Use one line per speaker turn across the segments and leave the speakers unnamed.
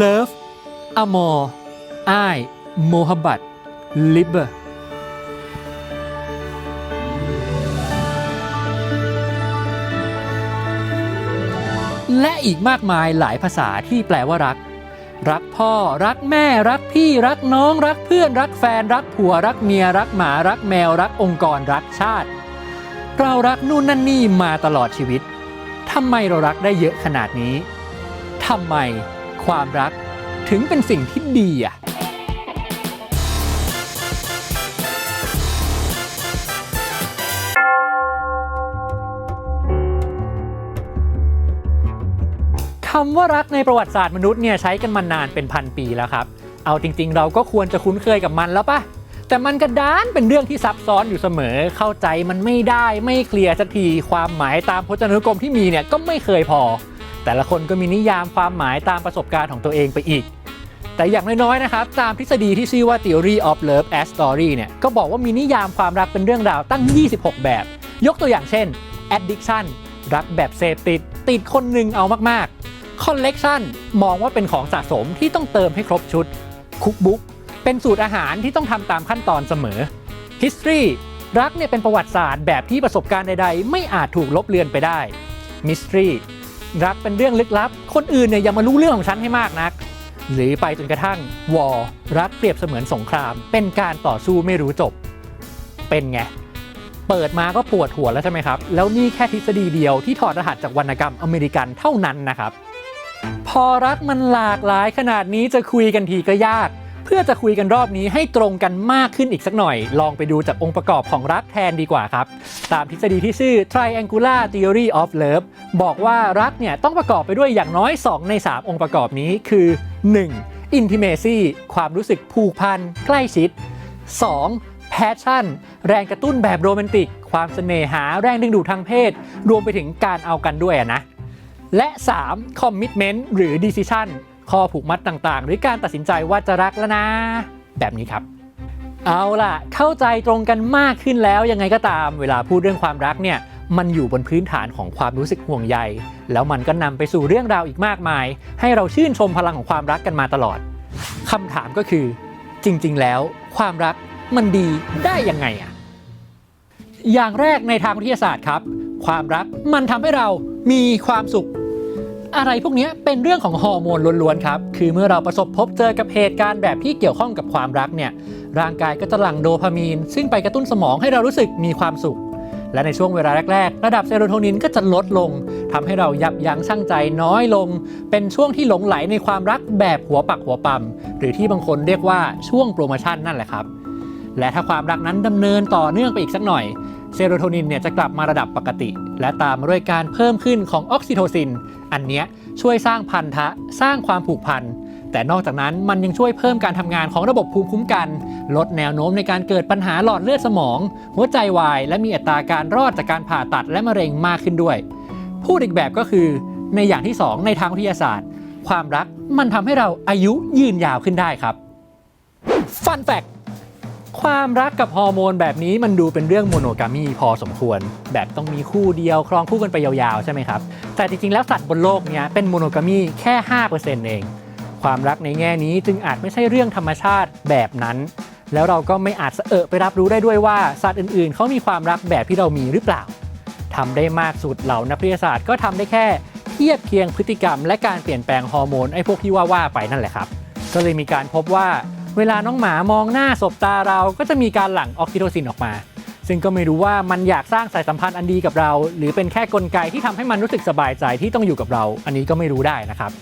love amor I mohabbat liber และอีกมากมายหลายภาษาที่แปลว่ารัก รักพ่อ รักแม่ รักพี่ รักน้อง รักเพื่อน รักแฟน รักผัว รักเมีย รักหมา รักแมว รักองค์กร รักชาติ เรารักนู่นนั่นนี่มาตลอดชีวิตทำไมเรารักได้เยอะขนาดนี้ทำไม ความรักถึงเป็นสิ่งที่ดีอะคำว่ารักในประวัติศาสตร์มนุษย์เนี่ยใช้กันมานานเป็นพันปีแล้วครับ เอาจริง ๆ เราก็ควรจะคุ้นเคยกับมันแล้วปะแต่มันกระดานเป็นเรื่องที่ซับซ้อนอยู่เสมอ เข้าใจมันไม่ได้ไม่เคลียร์สักที ความหมายตามพจนานุกรมที่มีเนี่ยก็ไม่เคยพอ แต่ละคนก็มีนิยามความหมายตามประสบการณ์ของตัวเองไปอีก แต่อย่างน้อยๆนะครับ ตามทฤษฎีที่ชื่อว่า theory of love as story เนี่ยก็บอกว่ามีนิยามความรักเป็นเรื่องราวตั้ง 26 แบบ ยกตัวอย่างเช่น addiction รักแบบเสพติด ติดคนหนึ่งเอามากๆ collection มองว่าเป็นของสะสมที่ต้องเติมให้ครบชุด cookbook เป็นสูตรอาหารที่ต้องทำตามขั้นตอนเสมอ history รักเนี่ยเป็นประวัติศาสตร์แบบที่ประสบการณ์ใดๆ ไม่อาจถูกลบเลือนไปได้ mystery รักเป็นเรื่องลึกลับ คนอื่นเนี่ยอย่ามารู้เรื่องของฉันให้มากนัก หรือไปจนกระทั่ง war รักเปรียบเสมือนสงคราม เป็นการต่อสู้ไม่รู้จบ เป็นไง เปิดมาก็ปวดหัวแล้วใช่ไหมครับ แล้วนี่แค่ทฤษฎีเดียวที่ถอดรหัสจากวรรณกรรมอเมริกันเท่านั้นนะครับ พอรักมันหลากหลายขนาดนี้จะคุยกันทีก็ยาก เพื่อจะคุยกันรอบนี้ให้ตรงกันมากขึ้นอีกสักหน่อย ลองไปดูจากองค์ประกอบของรักแทนดีกว่าครับ ตามทฤษฎีที่ชื่อ Triangular Theory of Love บอกว่ารักเนี่ยต้องประกอบไปด้วยอย่างน้อย 2 ใน 3 องค์ประกอบนี้คือ 1. Intimacy ความรู้สึกผูกพันใกล้ชิด 2. Passion แรงกระตุ้นแบบโรแมนติก ความเสน่หาแรงดึงดูดทางเพศ รวมไปถึงการเอากันด้วยนะและ 3. commitment หรือ decision ข้อผูกมัดต่างๆ หรือการตัดสินใจว่าจะรักแล้วนะ แบบนี้ครับเอาล่ะ เข้าใจตรงกันมากขึ้นแล้วยังไงก็ตามเวลาพูดเรื่องความรักเนี่ย มันอยู่บนพื้นฐานของความรู้สึกห่วงใย แล้วมันก็นำไปสู่เรื่องราวอีกมากมาย ให้เราชื่นชมพลังของความรักกันมาตลอดคำถามก็คือ จริง ๆ แล้ว ความรักมันดีได้ยังไงอะอย่างแรกในทางวิทยาศาสตร์ครับ ความรักมันทำให้เรามีความสุข อะไรพวกนี้เป็นเรื่องของฮอร์โมนล้วนๆครับ คือเมื่อเราประสบพบเจอกับเหตุการณ์แบบที่เกี่ยวข้องกับความรักเนี่ย ร่างกายก็จะหลั่งโดพามีน ซึ่งไปกระตุ้นสมองให้เรารู้สึกมีความสุข และในช่วงเวลาแรก ๆ ระดับเซโรโทนินก็จะลดลงทำให้เรายับยั้งชั่งใจน้อยลง เป็นช่วงที่หลงไหลในความรักแบบหัวปักหัวปั๊ม หรือที่บางคนเรียกว่าช่วงโปรโมชั่นนั่นแหละครับ และถ้าความรักนั้นดำเนินต่อเนื่องไปอีกสักหน่อย เซโรโทนินเนี่ยจะกลับมาระดับปกติ และตามมาด้วยการเพิ่มขึ้นของออกซิโทซิน อันเนี้ยช่วยสร้างพันธะสร้างความผูกพันแต่นอกจากนั้นมันยังช่วยเพิ่มการทำงานของระบบภูมิคุ้มกัน ลดแนวโน้มในการเกิดปัญหาหลอดเลือดสมอง หัวใจวาย และมีอัตราการรอดจากการผ่าตัดและมะเร็งมากขึ้นด้วย พูดอีกแบบก็คือ ในอย่างที่ 2 ในทางวิทยาศาสตร์ ความรักมันทำให้เราอายุยืนยาวขึ้นได้ครับฟันแฟก ความรักกับฮอร์โมนแบบนี้มันดูเป็นเรื่องโมโนกามีพอสมควร แบบต้องมีคู่เดียว ครองคู่กันไปยาวๆ ใช่ไหมครับ แต่จริงๆ แล้วสัตว์บนโลกเนี้ยเป็นโมโนกามีแค่ 5%เอง ความรักในแง่นี้จึงอาจไม่ใช่เรื่องธรรมชาติแบบนั้น แล้วเราก็ไม่อาจสะเอะไปรับรู้ได้ด้วยว่าสัตว์อื่นๆ เขามีความรักแบบที่เรามีหรือเปล่าทำได้มากสุดเหล่านักวิทยาศาสตร์ก็ทำได้แค่เทียบเคียงพฤติกรรม และการเปลี่ยนแปลงฮอร์โมนไอ้พวกที่ว่าว่าๆไปนั่นแหละครับ ก็เลยมีการพบว่า เวลาน้องหมามองหน้าสบตาเราก็จะมีการหลั่งออกซิโทซินออกมา ซึ่งก็ไม่รู้ว่ามันอยากสร้างสายสัมพันธ์อันดีกับเรา หรือเป็นแค่กลไกที่ทำให้มันรู้สึกสบายใจที่ต้องอยู่กับเรา อันนี้ก็ไม่รู้ได้นะครับ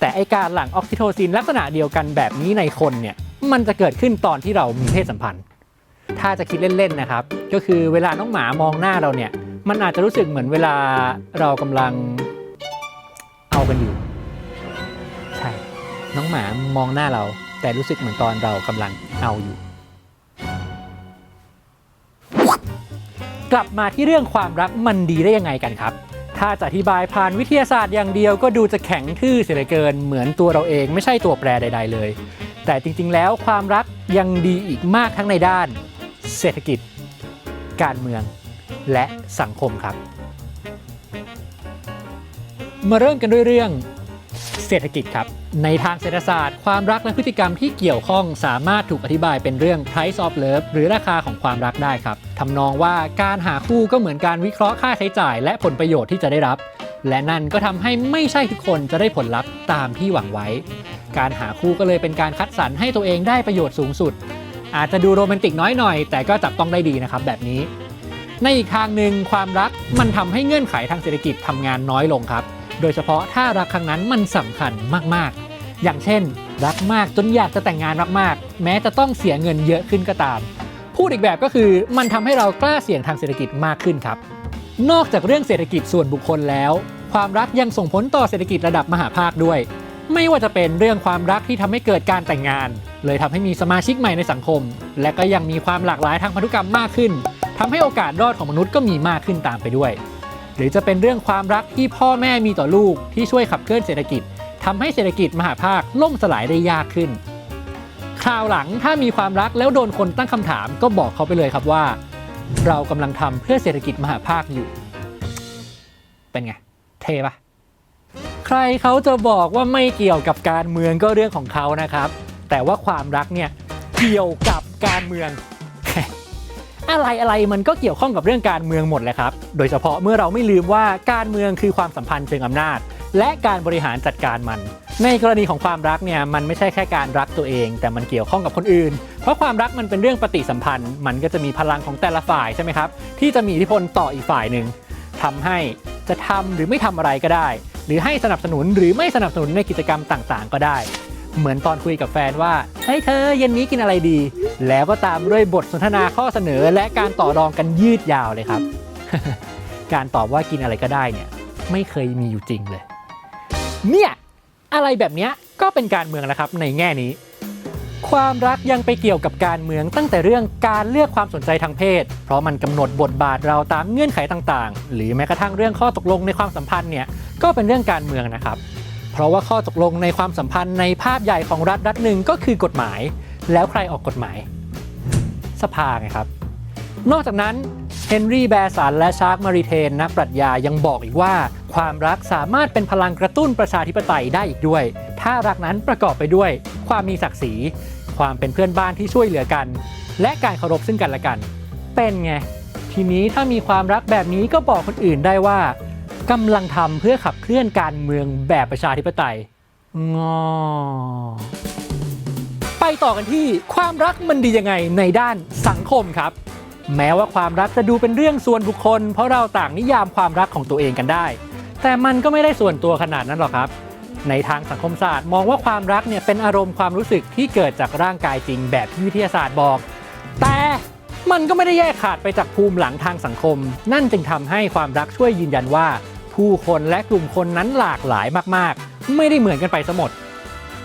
แต่ไอการหลั่งออกซิโทซินลักษณะเดียวกันแบบนี้ในคนเนี่ยมันจะเกิดขึ้นตอนที่เรามีเพศสัมพันธ์ ถ้าจะคิดเล่นๆนะครับ ก็คือเวลาน้องหมามองหน้าเราเนี่ย มันอาจจะรู้สึกเหมือนเวลาเรากำลังเอากันอยู่ ใช่ น้องหมามองหน้าเรา แต่รู้สึกเหมือนตอนเรากำลังเอาอยู่ กลับมาที่เรื่องความรักมันดีได้ยังไงกันครับ ถ้าจะอธิบายผ่านวิทยาศาสตร์อย่างเดียวก็ดูจะแข็งทื่อเสียเหลือเกิน เหมือนตัวเราเองไม่ใช่ตัวแปรใด ๆ เลย แต่จริงๆ แล้วความรักยังดีอีกมากทั้งในด้าน เศรษฐกิจ การเมือง และสังคมครับ มาเริ่มกันด้วยเรื่อง เศรษฐกิจครับ ในทางเศรษฐศาสตร์ ความรักและพฤติกรรมที่เกี่ยวข้องสามารถถูกอธิบายเป็นเรื่อง price of love หรือราคาของความรักได้ครับทำนองว่าการหาคู่ก็เหมือนการวิเคราะห์ค่าใช้จ่าย และผลประโยชน์ที่จะได้รับ และนั่นก็ทำให้ไม่ใช่ทุกคนจะได้ผลลัพธ์ตามที่หวังไว้ การหาคู่ก็เลยเป็นการคัดสรรให้ตัวเองได้ประโยชน์สูงสุด อาจจะดูโรแมนติกน้อยหน่อย แต่ก็จับต้องได้ดีนะครับแบบนี้ ในอีกทางหนึ่งความรักมันทำให้เงื่อนไขทางเศรษฐกิจทำงานน้อยลงครับ โดยเฉพาะถ้ารักครั้งนั้นมันสำคัญมากๆ อย่างเช่น รักมากจนอยากจะแต่งงานมากๆ แม้จะต้องเสียเงินเยอะขึ้นก็ตาม พูดอีกแบบก็คือมันทำให้เรากล้าเสี่ยงทางเศรษฐกิจมากขึ้นครับ นอกจากเรื่องเศรษฐกิจส่วนบุคคลแล้ว ความรักยังส่งผลต่อเศรษฐกิจระดับมหาภาคด้วย ไม่ว่าจะเป็นเรื่องความรักที่ทำให้เกิดการแต่งงาน เลยทำให้มีสมาชิกใหม่ในสังคม และก็ยังมีความหลากหลายทางพันธุกรรมมากขึ้น ทำให้โอกาสรอดของมนุษย์ก็มีมากขึ้นตามไปด้วย หรือจะเป็นเรื่องความรักที่พ่อแม่มีต่อลูกที่ช่วยขับเคลื่อนเศรษฐกิจทำให้เศรษฐกิจมหาภาคล่มสลายได้ยากขึ้น คราวหลังถ้ามีความรักแล้วโดนคนตั้งคำถามก็บอกเขาไปเลยครับว่า เรากำลังทำเพื่อเศรษฐกิจมหาภาคอยู่ เป็นไง เท่ปะใครเขาจะบอกว่าไม่เกี่ยวกับการเมืองก็เรื่องของเขานะครับ แต่ว่าความรักเนี่ยเกี่ยวกับการเมือง อะไรอะไรมันก็เกี่ยวข้องกับเรื่องการเมืองหมดเลยครับ โดยเฉพาะเมื่อเราไม่ลืมว่าการเมืองคือความสัมพันธ์เชิงอำนาจ และการบริหารจัดการมัน ในกรณีของความรักเนี่ยมันไม่ใช่แค่การรักตัวเอง แต่มันเกี่ยวข้องกับคนอื่น เพราะความรักมันเป็นเรื่องปฏิสัมพันธ์ มันก็จะมีพลังของแต่ละฝ่ายใช่ไหมครับที่จะมีอิทธิพลต่ออีกฝ่ายหนึ่งทำให้จะทำหรือไม่ทำอะไรก็ได้ หรือให้สนับสนุนหรือไม่สนับสนุนในกิจกรรมต่างๆ ก็ได้ เหมือนตอนคุยกับแฟนว่าเฮ้ยเธอเย็นนี้กินอะไรดี แล้วก็ตามด้วยบทสนทนาข้อเสนอและการต่อรองกันยืดยาวเลยครับ การตอบว่ากินอะไรก็ได้เนี่ยไม่เคยมีอยู่จริงเลย เนี่ยอะไรแบบนี้ก็เป็นการเมืองแล้วครับในแง่นี้ ความรักยังไปเกี่ยวกับการเมืองตั้งแต่เรื่องการเลือกความสนใจทางเพศ เพราะมันกำหนดบทบาทเราตามเงื่อนไขต่างๆ หรือแม้กระทั่งเรื่องข้อตกลงในความสัมพันธ์เนี่ยก็เป็นเรื่องการเมืองนะครับ เพราะว่าข้อตกลงในความสัมพันธ์ในภาพใหญ่ของรัฐรัฐหนึ่งก็คือกฎหมาย แล้วใครออกกฎหมาย สภาไงครับ นอกจากนั้นเฮนรี่แบร์สันและชาร์กมาริเทนนักปรัชญายังบอกอีกว่า ความรักสามารถเป็นพลังกระตุ้นประชาธิปไตยได้อีกด้วย ถ้ารักนั้นประกอบไปด้วย ความมีศักดิ์ศรี ความเป็นเพื่อนบ้านที่ช่วยเหลือกัน และการเคารพซึ่งกันและกัน เป็นไง ทีนี้ถ้ามีความรักแบบนี้ก็บอกคนอื่นได้ว่า กำลังทำเพื่อขับเคลื่อนการเมืองแบบประชาธิปไตยงอไปต่อกันที่ความรักมันดียังไงในด้านสังคมครับ แม้ว่าความรักจะดูเป็นเรื่องส่วนบุคคล เพราะเราต่างนิยามความรักของตัวเองกันได้ แต่มันก็ไม่ได้ส่วนตัวขนาดนั้นหรอกครับ ในทางสังคมศาสตร์ มองว่าความรักเนี่ยเป็นอารมณ์ความรู้สึกที่เกิดจากร่างกายจริงแบบที่วิทยาศาสตร์บอก แต่มันก็ไม่ได้แยกขาดไปจากภูมิหลังทางสังคม นั่นจึงทำให้ความรักช่วยยืนยันว่า ผู้คนและกลุ่มคนนั้นหลากหลายมากๆ ไม่ได้เหมือนกันไปซะหมด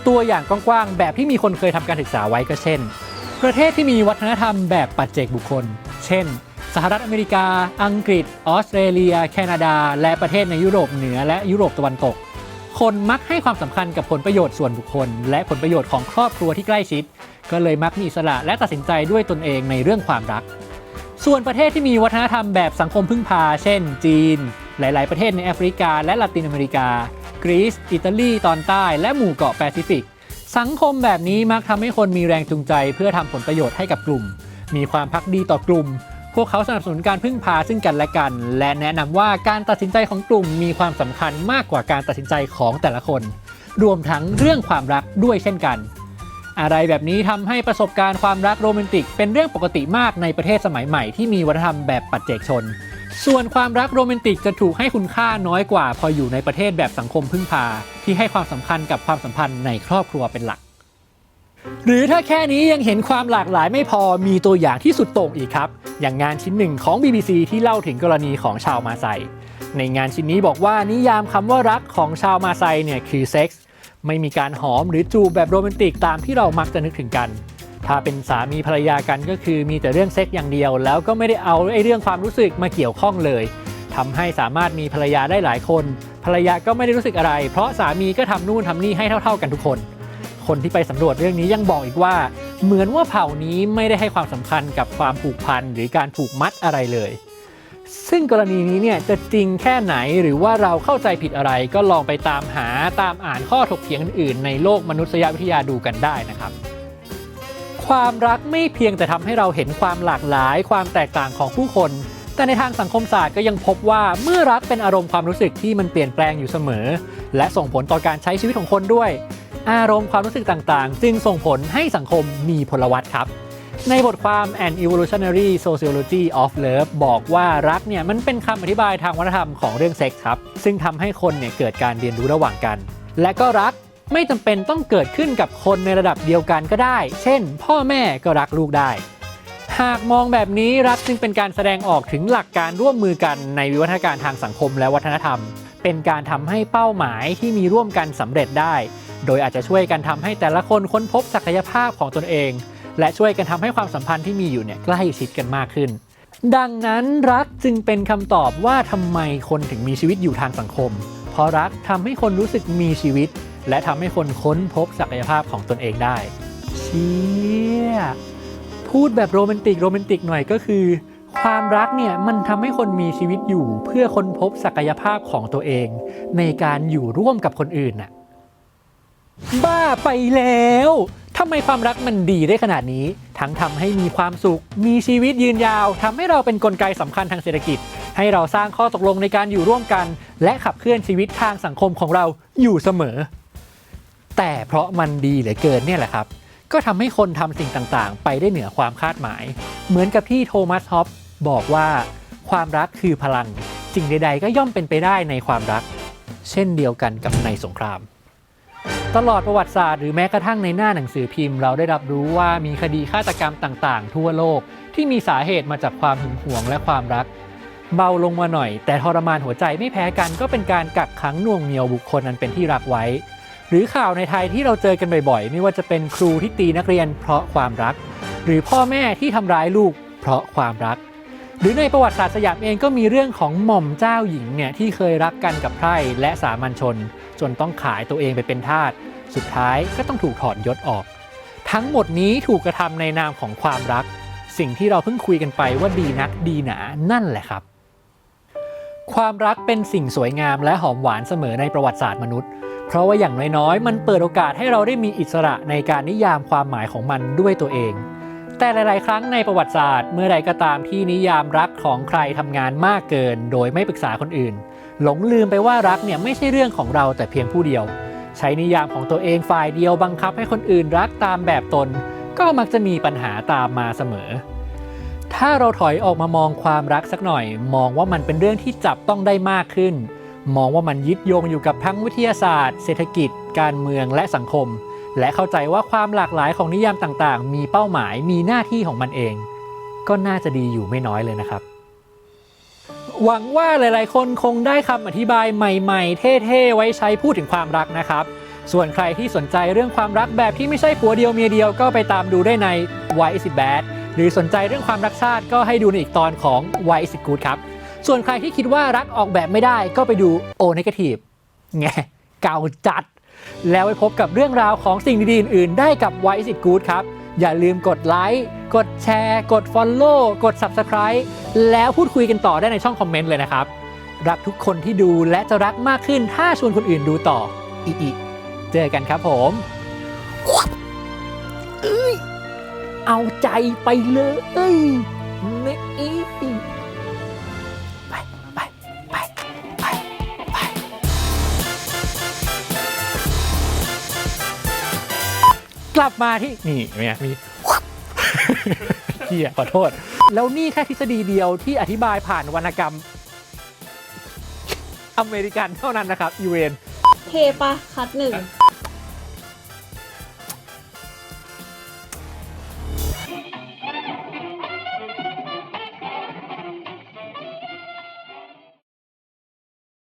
ตัวอย่างกว้างๆ แบบที่มีคนเคยทำการศึกษาไว้ก็เช่น ประเทศที่มีวัฒนธรรมแบบปัจเจกบุคคล เช่น สหรัฐอเมริกา อังกฤษ ออสเตรเลีย แคนาดา และประเทศในยุโรปเหนือและยุโรปตะวันตก คนมักให้ความสำคัญกับผลประโยชน์ส่วนบุคคล และผลประโยชน์ของครอบครัวที่ใกล้ชิด ก็เลยมักมีอิสระและตัดสินใจด้วยตนเองในเรื่องความรักส่วนประเทศที่มีวัฒนธรรมแบบสังคมพึ่งพา เช่น จีน หลาย ๆ ประเทศในแอฟริกาและละตินอเมริกา กรีซ อิตาลี ตอนใต้ และหมู่เกาะแปซิฟิก สังคมแบบนี้มักทำให้คนมีแรงจูงใจ เพื่อทำผลประโยชน์ให้กับกลุ่ม มีความพักดีต่อกลุ่ม พวกเขาสนับสนุนการพึ่งพาซึ่งกันและกัน และแนะนำว่าการตัดสินใจของกลุ่มมีความสำคัญมากกว่าการตัดสินใจของแต่ละคน รวมทั้งเรื่องความรักด้วยเช่นกันอะไรแบบนี้ทำให้ประสบการณ์ความรักโรแมนติก เป็นเรื่องปกติมากในประเทศสมัยใหม่ที่มีวัฒนธรรมแบบปัจเจกชน ส่วนความรักโรแมนติกจะถูกให้คุณค่าน้อยกว่า พออยู่ในประเทศแบบสังคมพึ่งพา ที่ให้ความสำคัญกับความสัมพันธ์ในครอบครัวเป็นหลัก หรือถ้าแค่นี้ยังเห็นความหลากหลายไม่พอมีตัวอย่างที่สุดโต่งอีกครับ อย่างงานชิ้นหนึ่งของ BBC ที่เล่าถึงกรณีของชาวมาไซในงานชิ้นนี้บอกว่านิยามคำว่ารักของชาวมาไซเนี่ยคือเซ็กส์ไม่มีการหอมหรือจูบแบบโรแมนติกตามที่เรามักจะนึกถึงกัน ถ้าเป็นสามีภรรยากันก็คือมีแต่เรื่องเซ็กอย่างเดียว แล้วก็ไม่ได้เอาไอ้เรื่องความรู้สึกมาเกี่ยวข้องเลยทำให้สามารถมีภรรยาได้หลายคน ภรรยาก็ไม่ได้รู้สึกอะไร เพราะสามีก็ทำนู่นทำนี่ให้เท่า ๆ กันทุกคน คนที่ไปสำรวจเรื่องนี้ยังบอกอีกว่า เหมือนว่าเผ่านี้ไม่ได้ให้ความสำคัญกับความผูกพันหรือการผูกมัดอะไรเลย ซึ่งกรณีนี้เนี่ยจะจริงแค่ไหนหรือว่าเราเข้าใจผิดอะไรก็ลองไปตามหาตามอ่านข้อถกเถียงอื่นๆในโลกมนุษยวิทยาดูกันได้นะครับ ความรักไม่เพียงแต่ทำให้เราเห็นความหลากหลาย ความแตกต่างของผู้คน แต่ในทางสังคมศาสตร์ก็ยังพบว่าเมื่อรักเป็นอารมณ์ความรู้สึกที่มันเปลี่ยนแปลงอยู่เสมอ และส่งผลต่อการใช้ชีวิตของคนด้วย อารมณ์ความรู้สึกต่างๆ จึงส่งผลให้สังคมมีพลวัตครับ ในบทความ An Evolutionary Sociology of Love บอกว่ารักเนี่ยมันเป็นคำอธิบายทางวัฒนธรรมของเรื่องเซ็กส์ครับ ซึ่งทำให้คนเนี่ยเกิดการเรียนรู้ระหว่างกัน และก็รัก ไม่จำเป็นต้องเกิดขึ้นกับคนในระดับเดียวกันก็ได้ เช่น พ่อแม่ก็รักลูกได้ หากมองแบบนี้รักจึงเป็นการแสดงออกถึงหลักการร่วมมือกันในวิวัฒนาการทางสังคมและวัฒนธรรม เป็นการทำให้เป้าหมายที่มีร่วมกันสำเร็จได้ โดยอาจจะช่วยกันทำให้แต่ละคนค้นพบศักยภาพของตนเอง และช่วยกันทำให้ความสัมพันธ์ที่มีอยู่เนี่ยใกล้ชิดกันมากขึ้นดังนั้นรักจึงเป็นคำตอบว่าทำไมคนถึงมีชีวิตอยู่ทางสังคม เพราะรักทำให้คนรู้สึกมีชีวิต และทำให้คนค้นพบศักยภาพของตนเองได้ เชี่ยพูดแบบโรแมนติกโรแมนติกหน่อยก็คือ ความรักเนี่ยมันทำให้คนมีชีวิตอยู่เพื่อค้นพบศักยภาพของตัวเอง ในการอยู่ร่วมกับคนอื่นน่ะบ้าไปแล้วทำไมความรักมันดีได้ขนาดนี้ ทั้งทำให้มีความสุข มีชีวิตยืนยาวทำให้เราเป็นนกลไกสำคัญทางเศรษฐกิจ ให้เราสร้างข้อตกลงในการอยู่ร่วมกัน และขับเคลื่อนชีวิตทางสังคมของเราอยู่เสมอ แต่เพราะมันดีเหลือเกินเนี่ยแหละครับ ก็ทำให้คนทำสิ่งต่างๆ ไปได้เหนือความคาดหมาย เหมือนกับที่โทมัสฮอปบอกว่า ความรักคือพลัง สิ่งใด ๆ ก็ย่อมเป็นไปได้ในความรัก เช่นเดียวกันกับในสงคราม ตลอดประวัติศาสตร์หรือแม้กระทั่งในหน้าหนังสือพิมพ์ เราได้รับรู้ว่ามีคดีฆาตกรรมต่างๆ ทั่วโลกที่มีสาเหตุมาจากความหึงหวงและความรัก เบาลงมาหน่อย แต่ทรมานหัวใจไม่แพ้กันก็เป็นการกักขังน่วงเหนียวบุคคลอันเป็นที่รักไว้ หรือข่าวในไทยที่เราเจอกันบ่อยๆ ไม่ว่าจะเป็นครูที่ตีนักเรียนเพราะความรัก หรือพ่อแม่ที่ทำร้ายลูกเพราะความรัก หรือในประวัติศาสตร์สยามเองก็มีเรื่องของหม่อมเจ้าหญิงเนี่ยที่เคยรักกันกับไพร่และสามัญชน จนต้องขายตัวเองไปเป็นทาสสุดท้ายก็ต้องถูกถอดยศออก ทั้งหมดนี้ถูกกระทำในนามของความรัก สิ่งที่เราเพิ่งคุยกันไปว่าดีนักดีหนานั่นแหละครับ ความรักเป็นสิ่งสวยงามและหอมหวานเสมอในประวัติศาสตร์มนุษย์ เพราะว่าอย่างน้อยๆ มันเปิดโอกาสให้เราได้มีอิสระในการนิยามความหมายของมันด้วยตัวเอง แต่หลาย ๆ ครั้งในประวัติศาสตร์ เมื่อใดก็ตามที่นิยามรักของใครทำงานมากเกิน โดยไม่ปรึกษาคนอื่น หลงลืมไปว่ารักเนี่ยไม่ใช่เรื่องของเราแต่เพียงผู้เดียว ใช้นิยามของตัวเองฝ่ายเดียวบังคับให้คนอื่นรักตามแบบตน ก็มักจะมีปัญหาตามมาเสมอถ้าเราถอยออกมามองความรักสักหน่อย มองว่ามันเป็นเรื่องที่จับต้องได้มากขึ้น มองว่ามันยึดโยงอยู่กับทั้งวิทยาศาสตร์ เศรษฐกิจ การเมืองและสังคม และเข้าใจว่าความหลากหลายของนิยามต่างๆ มีเป้าหมายมีหน้าที่ของมันเอง ก็น่าจะดีอยู่ไม่น้อยเลยนะครับ หวังว่าหลายๆ คนคงได้คำอธิบายใหม่ๆ เท่ๆ ไว้ใช้พูดถึงความรักนะครับ ส่วนใครที่สนใจเรื่องความรักแบบที่ไม่ใช่ผัวเดียวเมียเดียวก็ไปตามดูได้ใน Why is it bad หรือสนใจเรื่องความรักชาติก็ให้ดูในอีกตอนของ Why is it good ครับ ส่วนใครที่คิดว่ารักออกแบบไม่ได้ก็ไปดู O negative แงเก่าจัด แล้วไปพบกับเรื่องราวของสิ่งดีๆอื่นๆได้กับ Why is it good ครับ อย่าลืมกดไลค์กดแชร์ กด Follow กด Subscribe แล้วพูดคุยกันต่อได้ในช่องคอมเมนต์เลยนะครับ รักทุกคนที่ดูและจะรักมากขึ้นถ้าชวนคนอื่นดูต่ออีอีเจอกันครับผมเอ้ยเอาใจไปเลยนี่ กลับมาที่นี่เนี่ยมีเฮียขอโทษ แล้วนี่แค่ทฤษฎีเดียวที่อธิบายผ่านวรรณกรรม อเมริกันเท่านั้นนะครับยูเวน
เทปะคัดหนึ่ง